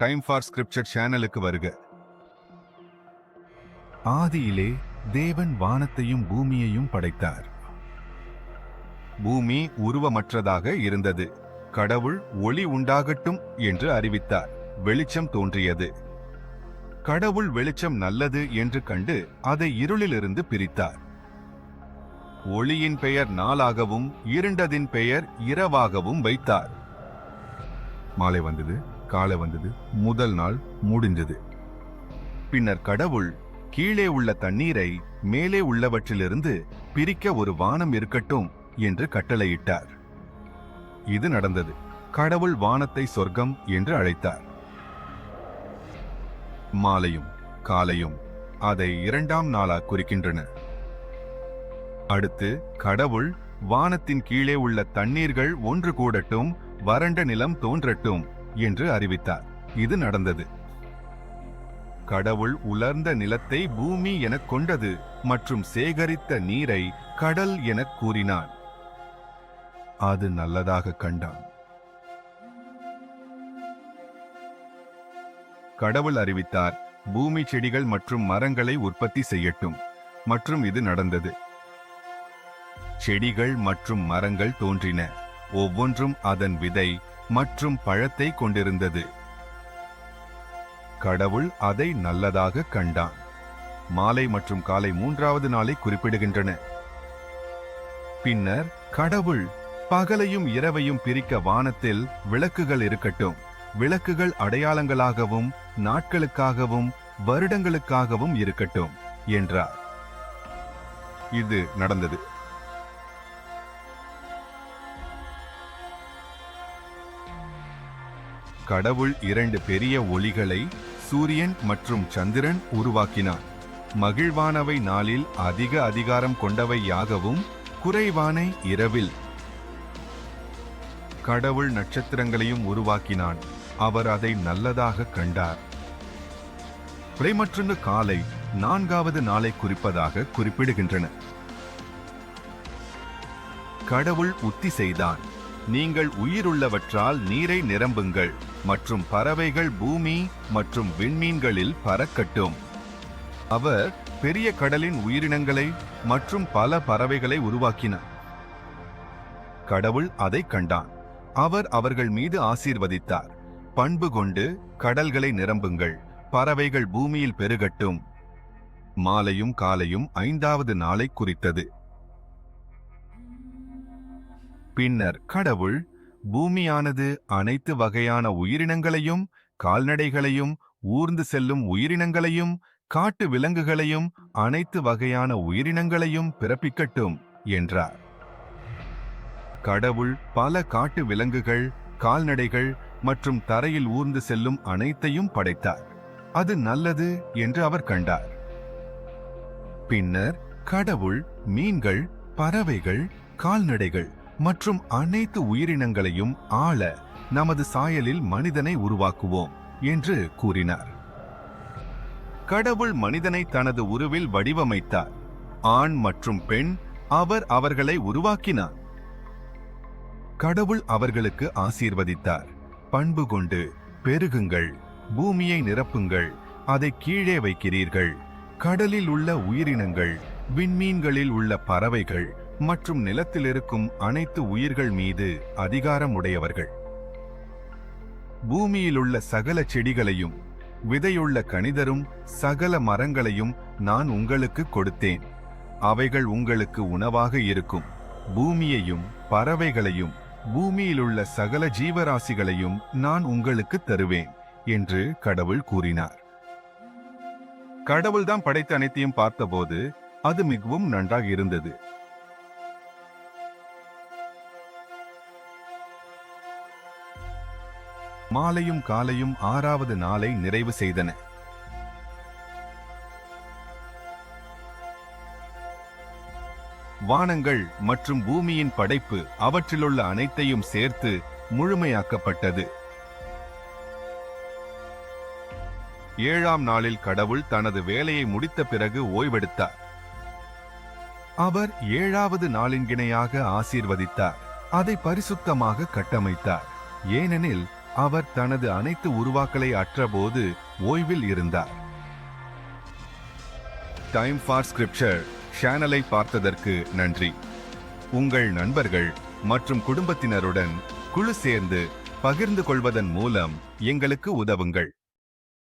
Time for scripture சேனலுக்கு வருக. ஆதியிலே தேவன் வானத்தையும் பூமியையும் படைத்தார். பூமி உருவமற்றதாக இருந்தது. கடவுள் ஒளி உண்டாகட்டும் என்று அறிவித்தார். வெளிச்சம் தோன்றியது. கடவுள் வெளிச்சம் நல்லது என்று கண்டு அதை இருளிலிருந்து பிரித்தார். ஒளியின் பெயர் நாளாகவும் இருண்டதின் பெயர் இரவாகவும் வைத்தார். மாலை வந்தது. காலை வந்தது. முதல் நாள் முடிந்தது பின்னர் கடவுள் கீழே உள்ள தண்ணீரை மேலே உள்ளவற்றிலிருந்து பிரிக்க ஒரு வானம் இருக்கட்டும் என்று கட்டளையிட்டார். இது நடந்தது. கடவுள் வானத்தை சொர்க்கம் என்று அழைத்தார். மாலையும் காலையும் அதை இரண்டாம் நாளாக குறிக்கின்றன. அடுத்து கடவுள் வானத்தின் கீழே உள்ள தண்ணீர்கள் ஒன்று கூடட்டும் வறண்ட நிலம் தோன்றட்டும் என்று அறிவித்தார். இது நடந்தது. கடவுள் உலர்ந்த நிலத்தை பூமி எனக் கொண்டது மற்றும் சேகரித்த நீரை கடல் எனக் கூறினான் அது நல்லதாக கண்டான். கடவுள் அறிவித்தார் பூமி செடிகள் மற்றும் மரங்களை உற்பத்தி செய்யட்டும். மற்றும் இது நடந்தது. செடிகள் மற்றும் மரங்கள் தோன்றின. ஒவ்வொன்றும் அதன் விதை மற்றும் பழத்தை கொண்டிருந்தது. கடவுள் அதை நல்லதாக கண்டான். மாலை மற்றும் காலை மூன்றாவது நாளை குறிப்பிடுகின்றன. பின்னர் கடவுள் பகலையும் இரவையும் பிரிக்க வானத்தில் விளக்குகள் இருக்கட்டும். விளக்குகள் அடையாளங்களாகவும் நாட்களுக்காகவும் வருடங்களுக்காகவும் இருக்கட்டும் என்றார். இது நடந்தது. கடவுள் இரண்டு பெரிய ஒளிகளை சூரியன் மற்றும் சந்திரன் உருவாக்கினார். மகிழ்வானவை நாளில் அதிக அதிகாரம் கொண்டவை யாகவும் குறைவானை இரவில் கடவுள் நட்சத்திரங்களையும் உருவாக்கினான். அவர் அதை நல்லதாக கண்டார். பிறைமற்றொன்று காலை நான்காவது நாளை குறிப்பதாக குறிப்பிடுகின்றன. கடவுள் உத்தி செய்தான். நீங்கள் உயிருள்ளவற்றால் நீரை நிரம்புங்கள் மற்றும் பறவைகள் பூமி மற்றும் விண்மீன்களில் பறக்கட்டும். அவர் பெரிய கடலின் உயிரினங்களை மற்றும் பல பறவைகளை உருவாக்கினார். கடவுள் அதை கண்டான். அவர் அவர்கள் மீது ஆசீர்வதித்தார். பண்பு கொண்டு கடல்களை நிரம்புங்கள் பறவைகள் பூமியில் பெருகட்டும். மாலையும் காலையும் ஐந்தாவது நாளை குறித்தது. பின்னர் கடவுள் பூமியானது அனைத்து வகையான உயிரினங்களையும் கால்நடைகளையும் ஊர்ந்து செல்லும் உயிரினங்களையும் காட்டு விலங்குகளையும் அனைத்து வகையான உயிரினங்களையும் பிறப்பிக்கட்டும் என்றார். கடவுள் பல காட்டு விலங்குகள் கால்நடைகள் மற்றும் தரையில் ஊர்ந்து செல்லும் அனைத்தையும் படைத்தார். அது நல்லது என்று அவர் கண்டார். பின்னர் கடவுள் மீன்கள் பறவைகள் கால்நடைகள் மற்றும் அனைத்து உயிரினங்களையும் ஆள நமது சாயலில் மனிதனை உருவாக்குவோம் என்று கூறினார். கடவுள் மனிதனை தனது உருவில் வடிவமைத்தார். ஆண் மற்றும் பெண் அவர் அவர்களை உருவாக்கினார். கடவுள் அவர்களுக்கு ஆசீர்வதித்தார். பண்பு கொண்டு பெருகுங்கள் பூமியை நிரப்புங்கள் அதை கீழே வைக்கிறீர்கள். கடலில் உள்ள உயிரினங்கள் விண்மீன்களில் உள்ள பறவைகள் மற்றும் நிலத்தில் இருக்கும் அனைத்து உயிர்கள் மீது அதிகாரம் உடையவர்கள். பூமியிலுள்ள சகல செடிகளையும் விதையுள்ள கணிதரும் சகல மரங்களையும் நான் உங்களுக்கு கொடுத்தேன். அவைகள் உங்களுக்கு உணவாக இருக்கும். பூமியையும் பறவைகளையும் பூமியிலுள்ள சகல ஜீவராசிகளையும் நான் உங்களுக்கு தருவேன் என்று கடவுள் கூறினார். கடவுள்தான் படைத்த அனைத்தையும் பார்த்தபோது அது மிகவும் நன்றாக இருந்தது. மாலையும் காலையும் ஆறாவது நாளை நிறைவு செய்தன. வானங்கள் மற்றும் பூமியின் படைப்பு அவற்றிலுள்ள அனைத்தையும் சேர்த்து முழுமையாக்கப்பட்டது. ஏழாம் நாளில் கடவுள் தனது வேலையை முடித்த பிறகு ஓய்வெடுத்தார். அவர் ஏழாவது நாளின் கிணையாக ஆசீர்வதித்தார். அதை பரிசுத்தமாக கட்டமைத்தார். ஏனெனில் அவர் தனது அனைத்து உருவாக்களை அற்றபோது ஓய்வில் இருந்தார். டைம் ஃபார் ஸ்கிரிப்சர் சேனலை பார்த்ததற்கு நன்றி. உங்கள் நண்பர்கள் மற்றும் குடும்பத்தினருடன் குழு சேர்ந்து பகிர்ந்து கொள்வதன் மூலம் எங்களுக்கு உதவுங்கள்.